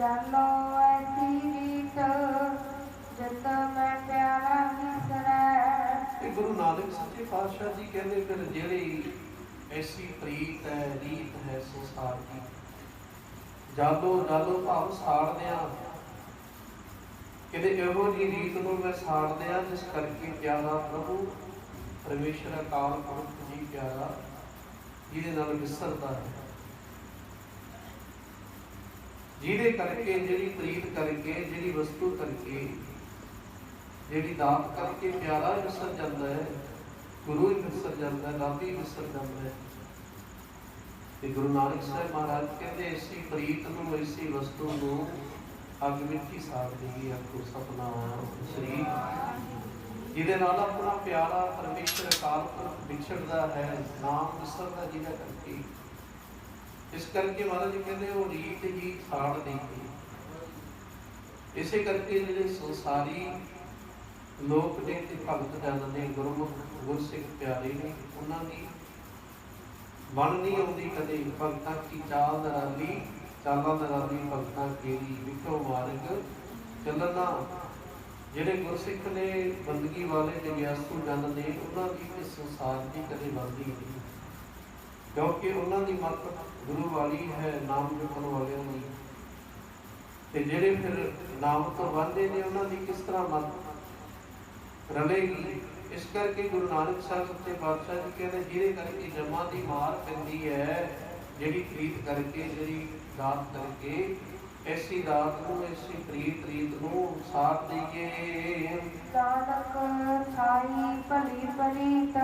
ਜਾਨੋ ਐਸੀ ਜਤ ਮੈਂ ਪਿਆਰਾ ਵਿਸਰੈ ਇਹ ਗੁਰੂ ਨਾਨਕ ਸੱਚੇ ਪਾਤਸ਼ਾਹ ਜੀ ਕਹਿੰਦੇ ਫਿਰ ਜਿਹੜੀ ਐਸੀ ਪ੍ਰੀਤ ਹੈ, ਰੀਤ ਹੈ ਸੰਸਾਰ ਦੀ, ਜਾਲੋ ਜਾਲੋ ਭਾਵ ਸਾੜਦਿਆਂ ਕਿਤੇ ਇਹੋ ਜੀ ਰੀਤ ਨੂੰ ਮੈਂ ਸਾੜਦਿਆਂ ਜਿਸ ਕਰਕੇ ਪਿਆਰਾ ਪ੍ਰਭੂ ਪਰਮੇਸ਼ਰ ਅਕਾਲ ਪੁਰਖ ਜੀ ਪਿਆਰਾ, ਜਿਹਦੇ ਨਾਲ ਵਿਸਰਦਾ ਹੈ। ਜਿਹਦੇ ਕਰਕੇ, ਜਿਹੜੀ ਪ੍ਰੀਤ ਕਰਕੇ, ਜਿਹੜੀ ਵਸਤੂ ਕਰਕੇ, ਜਿਹੜੀ ਦਾਤ ਕਰਕੇ ਪਿਆਰਾ ਵਿਸਰ ਜਾਂਦਾ ਹੈ, ਗੁਰੂ ਵਿਸਰ ਜਾਂਦਾ ਹੈ ਰੱਬ ਵਿਸਰ ਜਾਂਦਾ ਹੈ। ਤੇ ਗੁਰੂ ਨਾਨਕ ਸਾਹਿਬ ਮਹਾਰਾਜ ਕਹਿੰਦੇ ਇਸੀ ਪ੍ਰੀਤ ਨੂੰ, ਇਸੀ ਵਸਤੂ ਨੂੰ ਅੱਗ ਵਿੱਚ ਹੀ ਸਾੜ ਦੇਗੀ ਆਖੋ ਸਤਨਾਮ ਸ੍ਰੀ ਜਿਹਦੇ ਨਾਲ ਆਪਣਾ ਪਿਆਰਾ ਪਰਮੇਸ਼ਰ ਅਕਾਲ ਪੁਰਖ ਵਿਛੜਦਾ ਹੈ, ਨਾਮ ਵਿਸਰਦਾ ਜਿਹਦਾ ਕਰਕੇ ਇਸ ਕਰਕੇ ਮਹਾਰਾਜ ਜੀ ਕਹਿੰਦੇ ਉਹ ਰੀਤ ਹੀ ਸਾੜ ਦੇਗੀ ਇਸੇ ਕਰਕੇ ਜਿਹੜੇ ਸੰਸਾਰੀ ਲੋਕ ਨੇ ਤੇ ਭਗਤ ਜਨ ਨੇ, ਗੁਰਮੁਖ, ਗੁਰਸਿੱਖ ਪਿਆਰੇ ਨੇ, ਉਹਨਾਂ ਦੀ ਮਨ ਨਹੀਂ ਆਉਂਦੀ ਕਦੇ ਭਗਤਾਂ ਕੀ ਚਾਲ ਨਰਾਲੀ ਚਾਲਾਂ ਨਰਾਲੀ ਭਗਤਾਂ ਕੇਰੀ ਵਿਖੋ ਮਾਰਗ ਚੱਲਣਾ। ਜਿਹੜੇ ਗੁਰਸਿੱਖ ਨੇ, ਬੰਦਗੀ ਵਾਲੇ ਤੇ ਵਿਅਸਤੂ ਜਨ ਨੇ, ਉਹਨਾਂ ਦੀ ਤੇ ਸੰਸਾਰ ਦੀ ਕਦੇ ਬੰਦੀ ਨਹੀਂ। ਕਿਉਂਕਿ ਉਹਨਾਂ ਦੀ ਮਤ ਗੁਰੂ ਵਾਲੀ ਹੈ, ਨਾਮ ਜਪਣ ਵਾਲਿਆਂ ਦੀ। ਤੇ ਜਿਹੜੇ ਫਿਰ ਨਾਮ ਤੋਂ ਵਾਂਝੇ ਨੇ, ਉਹਨਾਂ ਦੀ ਕਿਸ ਤਰ੍ਹਾਂ ਮਤ ਰਲੇਗੀ? ਇਸ ਕਰਕੇ ਗੁਰੂ ਨਾਨਕ ਸਾਹਿਬ ਸੱਚੇ ਪਾਤਸ਼ਾਹ ਜੀ ਕਹਿੰਦੇ, ਜਿਹਦੇ ਕਰਕੇ ਜਮਾਂ ਦੀ ਮਾਰ ਪੈਂਦੀ ਹੈ, ਜਿਹੜੀ ਪ੍ਰੀਤ ਕਰਕੇ, ਜਿਹੜੀ ਦਾਤ ਕਰਕੇ, ਐਸੀ ਦਾਤ ਨੂੰ, ਐਸੀ ਪ੍ਰੀਤ ਰੀਤ ਨੂੰ ਸਾਥ ਦਈਏ। ਨਾਨਕ ਸਾਈ ਭਲੀ ਪ੍ਰੀਤ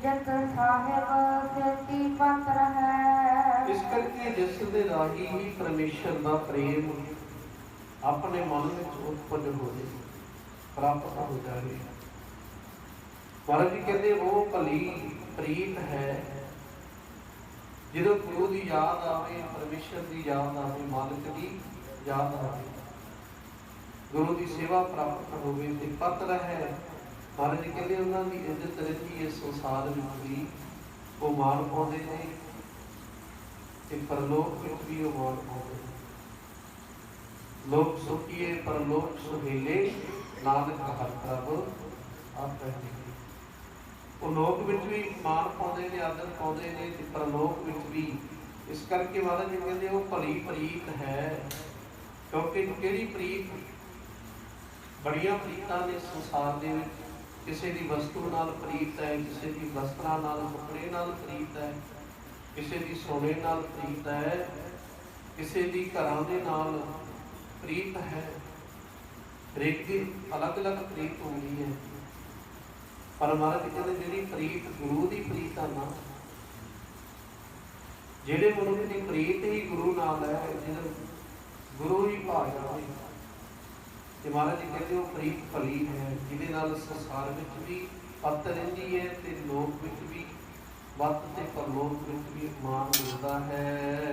ਜਤ ਸਾਹਿਬ ਸੇਤੀ ਪਤ ਹੈ ਇਸ ਕਰਕੇ ਜਿਸ ਦੇ ਰਾਹੀ ਹੀ ਪਰਮੇਸ਼ਰ ਦਾ ਪ੍ਰੇਮ ਆਪਣੇ ਮਨ ਵਿੱਚ ਉਤਪੰਨ ਹੋ ਜਾਏ, ਪ੍ਰਾਪਤ ਹੋ ਜਾਵੇ। ਮਹਾਰਾਜ ਜੀ ਕਹਿੰਦੇ, ਉਹ ਭਲੀ ਪ੍ਰੀਤ ਹੈ। ਜਦੋਂ ਗੁਰੂ ਦੀ ਯਾਦ ਆਵੇ, ਪਰਮੇਸ਼ਰ ਦੀ ਯਾਦ ਆਵੇ, ਮਾਲਕ ਦੀ ਯਾਦ ਆਵੇ, ਗੁਰੂ ਦੀ ਸੇਵਾ ਪ੍ਰਾਪਤ ਹੋਵੇ ਤੇ ਪਤ ਰਹੇ। ਮਹਾਰਾਜ ਕਹਿੰਦੇ ਉਹਨਾਂ ਦੀ ਇੱਜ਼ਤ ਰਹਿੰਦੀ ਇਸ ਸੰਸਾਰ ਵਿੱਚ ਵੀ ਉਹ ਮਾਣ ਪਾਉਂਦੇ ਨੇ ਤੇ ਪਰਲੋਕ ਵਿੱਚ ਵੀ ਉਹ ਮਾਣ ਪਾਉਂਦੇ ਨੇ। ਲੋਕ ਸੁਖੀਏ, ਪਰਲੋਕ ਸੁਹੇਲੇ, ਨਾਨਕ ਹਰ ਪ੍ਰਭ, ਆਪੇ ਉਹ ਲੋਕ ਵਿੱਚ ਵੀ ਮਾਣ ਪਾਉਂਦੇ ਨੇ, ਆਦਰ ਪਾਉਂਦੇ ਨੇ ਤੇ ਪਰਲੋਕ ਵਿੱਚ ਵੀ। ਇਸ ਕਰਕੇ ਮਹਾਰਾਜ ਜੀ ਕਹਿੰਦੇ ਉਹ ਭਲੀ ਪ੍ਰੀਤ ਹੈ। ਕਿਉਂਕਿ ਕਿਹੜੀ ਪ੍ਰੀਤ? ਬੜੀਆਂ ਪ੍ਰੀਤਾਂ ਨੇ ਸੰਸਾਰ ਦੇ ਵਿੱਚ। ਕਿਸੇ ਦੀ ਵਸਤੂ ਨਾਲ ਪ੍ਰੀਤ ਹੈ, ਕਿਸੇ ਦੀ ਵਸਤਰਾਂ ਨਾਲ, ਕੱਪੜੇ ਨਾਲ ਪ੍ਰੀਤ ਹੈ, ਕਿਸੇ ਦੀ ਸੋਨੇ ਨਾਲ ਪ੍ਰੀਤ ਹੈ, ਕਿਸੇ ਦੀ ਘਰਾਂ ਦੇ ਨਾਲ ਪ੍ਰੀਤ ਹੈ। ਹਰੇਕ ਦੀ ਅਲੱਗ-ਅਲੱਗ ਪ੍ਰੀਤ ਹੁੰਦੀ ਹੈ। ਪਰ ਮਹਾਰਾਜ ਕਹਿੰਦੇ ਜਿਹੜੀ ਪ੍ਰੀਤ ਗੁਰੂ ਦੀ ਪ੍ਰੀਤ ਆ ਨਾ, ਜਿਹੜੇ ਮਨੁੱਖ ਦੀ ਪ੍ਰੀਤ ਹੀ ਗੁਰੂ ਨਾਲ ਹੈ ਜਿਹਨੂੰ ਗੁਰੂ ਹੀ ਭਾਸ਼ਾ ਜਾਵੇ ਤੇ ਮਹਾਰਾਜ ਜੀ ਕਹਿੰਦੇ ਉਹ ਪ੍ਰੀਤ ਭਲੀ ਹੈ, ਜਿਹਦੇ ਨਾਲ ਸੰਸਾਰ ਵਿੱਚ ਵੀ ਪਤ ਰਹਿੰਦੀ ਹੈ ਤੇ ਲੋਕ ਵਿੱਚ ਵੀ ਵੱਤ ਤੇ ਪਰਲੋਕ ਵਿੱਚ ਵੀ ਮਾਨ ਮਿਲਦਾ ਹੈ।